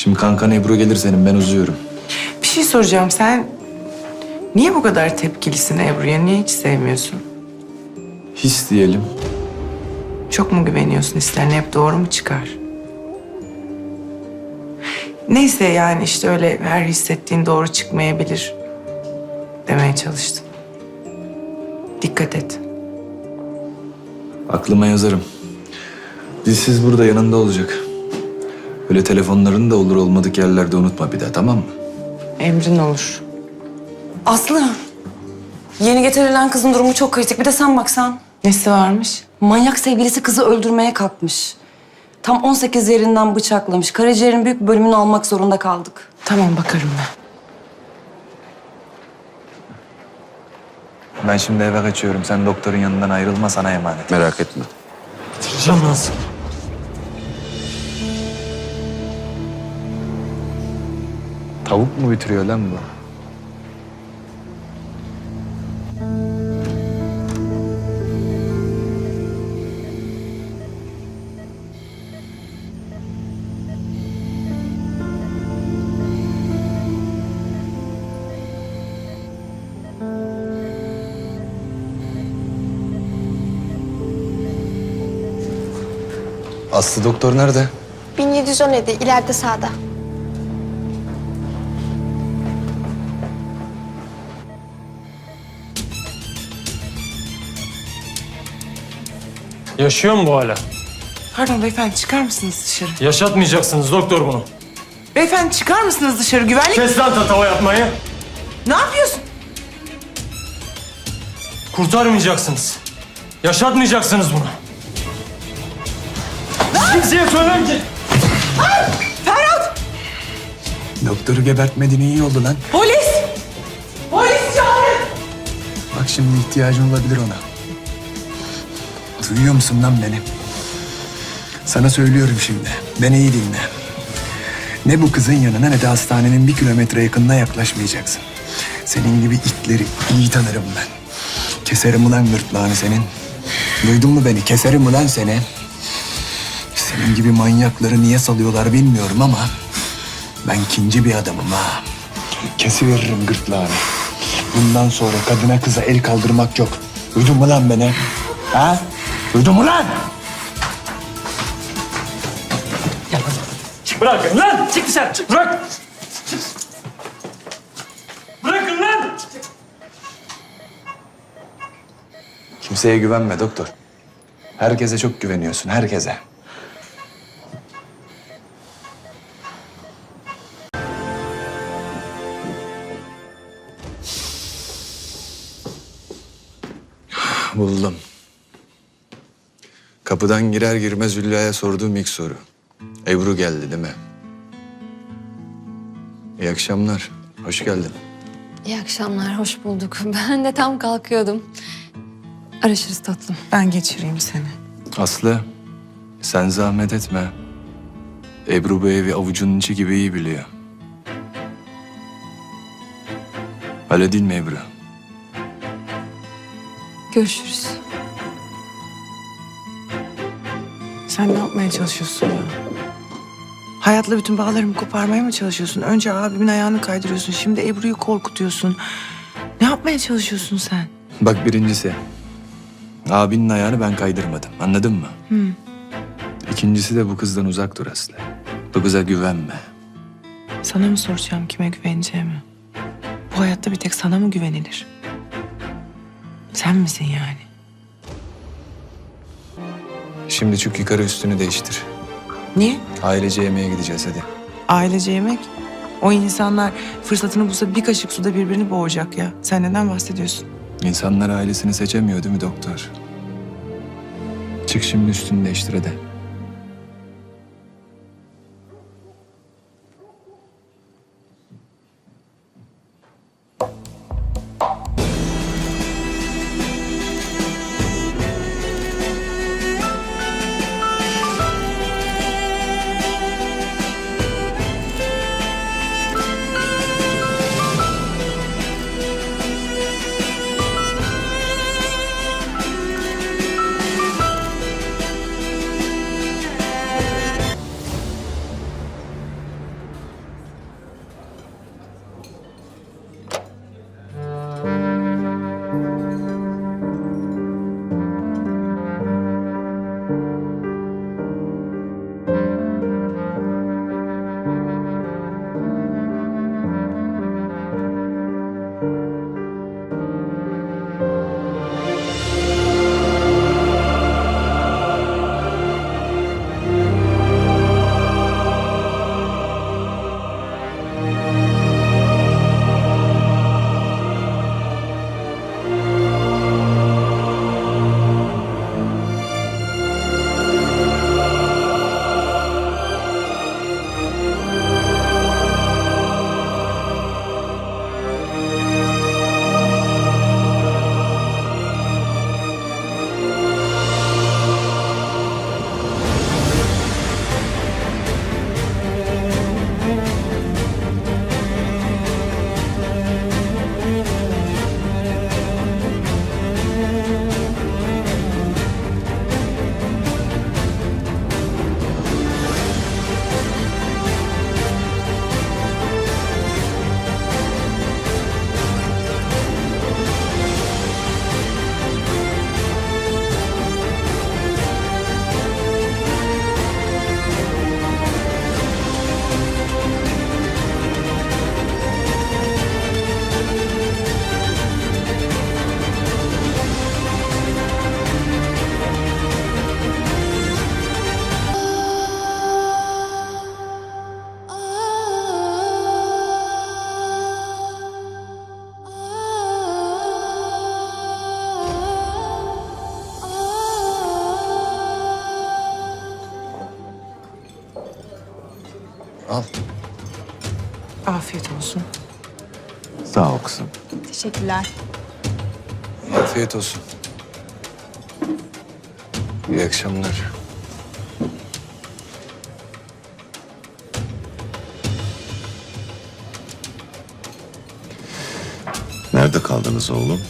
Şimdi kankan Ebru gelir senin ben uzuyorum. Bir şey soracağım. Sen niye bu kadar tepkilisin Ebru'ya? Niye hiç sevmiyorsun? His diyelim. Çok mu güveniyorsun? Hislerine hep doğru mu çıkar? Neyse yani işte öyle her hissettiğin doğru çıkmayabilir demeye çalıştım. Dikkat et. Aklıma yazarım. Dilsiz burada yanında olacak. Öyle telefonlarını da olur olmadık yerlerde unutma bir daha tamam mı? Emrin olur. Aslı. Yeni getirilen kızın durumu çok kritik. Bir de sen baksan. Nesi varmış? Manyak sevgilisi kızı öldürmeye kalkmış. Tam 18 yerinden bıçaklamış. Karaciğerin büyük bölümünü almak zorunda kaldık. Tamam bakarım ben. Ben şimdi eve kaçıyorum. Sen doktorun yanından ayrılma sana emanet. Merak etme. Bitireceğim lan seni. Tavuk mu bitiriyor lan bu? Aslı doktor nerede? 1717 ileride sağda. Yaşıyor mu bu hala? Pardon beyefendi çıkar mısınız dışarı? Yaşatmayacaksınız doktor bunu. Beyefendi çıkar mısınız dışarı? Güvenlik... Kes lan tatava yapmayı. Ne yapıyorsun? Kurtarmayacaksınız. Yaşatmayacaksınız bunu. Kimseye söylemem ki. Doktoru gebertmedin iyi oldu lan. Polis! Polis çağırın! Bak şimdi ihtiyacın olabilir ona. Duyuyor musun lan beni? Sana söylüyorum şimdi. Ben iyi dinle. Ne bu kızın yanına ne de hastanenin bir kilometre yakınına yaklaşmayacaksın. Senin gibi itleri iyi tanırım ben. Keserim ulan gırtlağını senin. Duydun mu beni? Keserim ulan seni. Senin gibi manyakları niye salıyorlar bilmiyorum ama... ...ben ikinci bir adamım ha. Kesiveririm gırtlağını. Bundan sonra kadına kıza el kaldırmak yok. Duydun mu lan beni? Ha? Duydun mu lan? Bırakın lan. Çık dışarı. Çık. Bırak. Çık. Bırakın lan. Kimseye güvenme doktor. Herkese çok güveniyorsun, herkese. Buldum. Kapıdan girer girmez Hülya'ya sorduğum ilk soru. Ebru geldi değil mi? İyi akşamlar. Hoş geldin. İyi akşamlar, hoş bulduk. Ben de tam kalkıyordum. Araşırız tatlım. Ben geçireyim seni. Aslı, sen zahmet etme. Ebru bu evi avucunun içi gibi iyi biliyor. Öyle değil mi Ebru? Görüşürüz. Sen ne yapmaya çalışıyorsun ya? Hayatla bütün bağlarımı koparmaya mı çalışıyorsun? Önce abimin ayağını kaydırıyorsun. Şimdi Ebru'yu korkutuyorsun. Ne yapmaya çalışıyorsun sen? Bak birincisi, abinin ayağını ben kaydırmadım. Anladın mı? İkincisi de bu kızdan uzak dur Aslı. Bu kıza güvenme. Sana mı soracağım kime güveneceğimi? Bu hayatta bir tek sana mı güvenilir? Sen misin yani? Şimdi çık yukarı üstünü değiştir. Niye? Ailece yemeğe gideceğiz hadi. Ailece yemek. O insanlar fırsatını bulsa bir kaşık suda birbirini boğacak ya. Sen neden bahsediyorsun? İnsanlar ailesini seçemiyor değil mi doktor? Çık şimdi üstünü değiştir hadi. Afiyet olsun. Sağ ol kızım. Teşekkürler. Afiyet olsun. İyi akşamlar. Nerede kaldınız oğlum?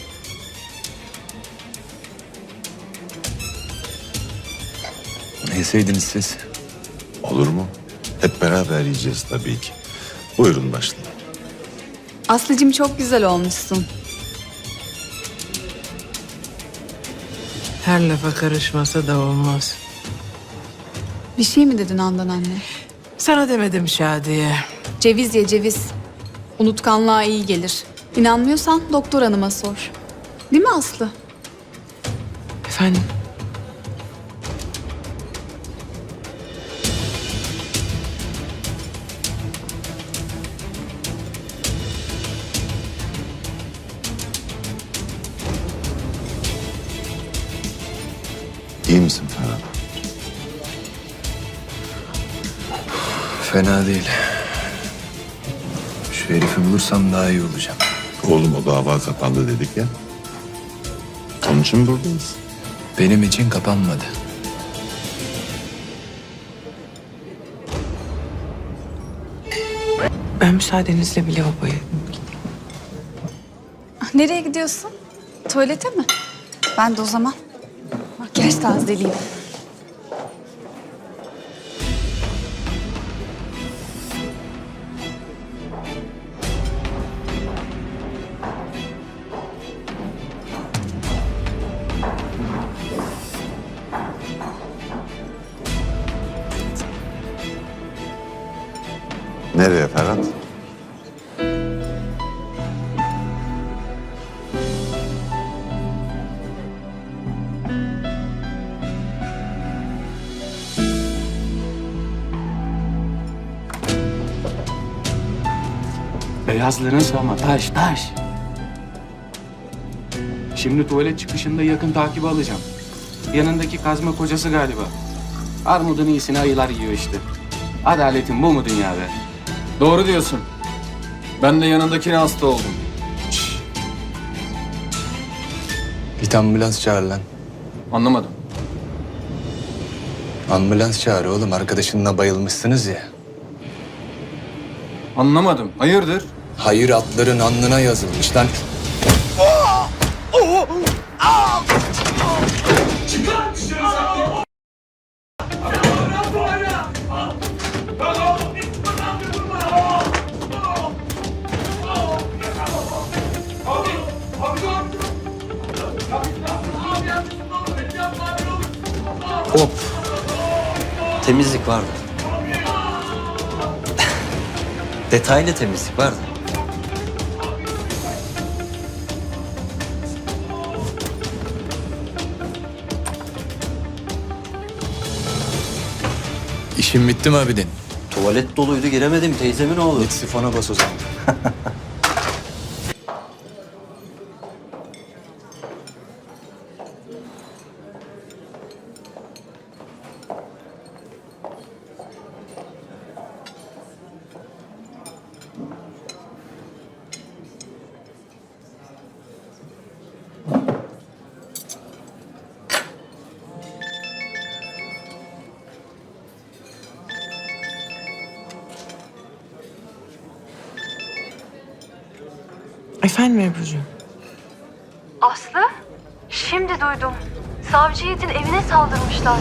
Ne yeseydiniz siz? Olur mu? Hep beraber yiyeceğiz tabii ki. Buyurun başlayın. Aslıcığım çok güzel olmuşsun. Her lafa karışmasa da olmaz. Bir şey mi dedin Handan anne? Sana demedim Şadiye. Ceviz ye ceviz. Unutkanlığa iyi gelir. İnanmıyorsan doktor hanıma sor. Değil mi Aslı? Efendim? İyi misin Ferhat? Fena değil. Şu herifi bulursam daha iyi olacağım. Oğlum o dava kapandı dedik ya. Onun için buradayız. Benim için kapanmadı. Ben müsaadenizle bir lavaboya Ah, Nereye gidiyorsun? Tuvalete mi? Ben de o zaman makyaj tazeleyeyim. Nereye Ferhat? Beyazların sama taş taş. Şimdi tuvalet çıkışında yakın takibi alacağım. Yanındaki kazma kocası galiba. Armudun iyisini ayılar yiyor işte. Adaletin bu mu dünyada? Doğru diyorsun. Ben de yanındakine hasta oldum. Git ambulans çağır lan. Anlamadım. Ambulans çağır oğlum. Arkadaşınla bayılmışsınız ya. Anlamadım. Hayırdır? Hayır atların alnına yazılmış lan. Hop. Temizlik vardı. Detaylı temizlik vardı. İşin bitti mi abidin? Tuvalet doluydu giremedim teyzemin oğlu. Git sifona bas o zaman. Efendim Ebru'cuğum? Aslı? Şimdi duydum. Savcı Yiğit'in evine saldırmışlar.